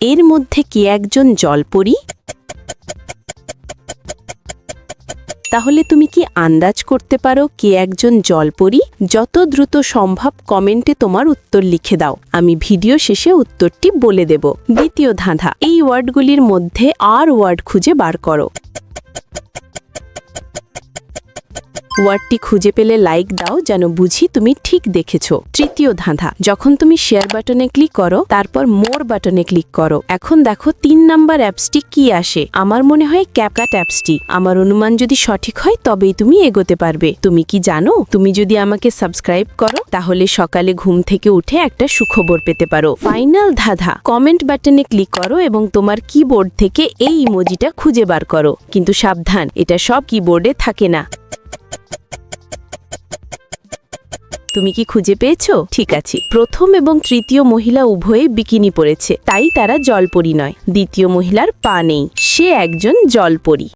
এর মধ্যে কি একজন জল জলপরি? তাহলে তুমি কি আন্দাজ করতে পারো কে একজন জল জলপরি? যত দ্রুত সম্ভব কমেন্টে তোমার উত্তর লিখে দাও। আমি ভিডিও শেষে উত্তরটি বলে দেব। দ্বিতীয় ধাঁধা। এই ওয়ার্ডগুলির মধ্যে আর ওয়ার্ড খুঁজে বার করো। ওয়ার্ডটি খুঁজে পেলে লাইক দাও যেন বুঝি তুমি ঠিক দেখেছ। তৃতীয় ধাঁধা, যখন তুমি শেয়ার বাটনে ক্লিক করো, তারপর মোর বাটনে ক্লিক করো। এখন দেখো তিন নাম্বার অ্যাপসটি কি আসে। আমার মনে হয় ক্যাপকাট অ্যাপসটি। আমার অনুমান যদি সঠিক হয়, তবেই তুমি এগোতে পারবে। তুমি কি জানো? তুমি যদি আমাকে সাবস্ক্রাইব করো, তাহলে সকালে ঘুম থেকে উঠে একটা সুখবর পেতে পারো। ফাইনাল ধাঁধা, কমেন্ট বাটনে ক্লিক করো এবং তোমার কিবোর্ড থেকে এই ইমোজিটা খুঁজে বার করো। কিন্তু সাবধান, এটা সব কিবোর্ডে থাকে না। তুমি কি খুঁজে পেয়েছ? ঠিক আছে। প্রথম এবং তৃতীয় মহিলা উভয়ে বিকিনি পরেছে। তাই তারা জলপরি নয়। দ্বিতীয় মহিলার পা নেই। সে একজন জলপরি।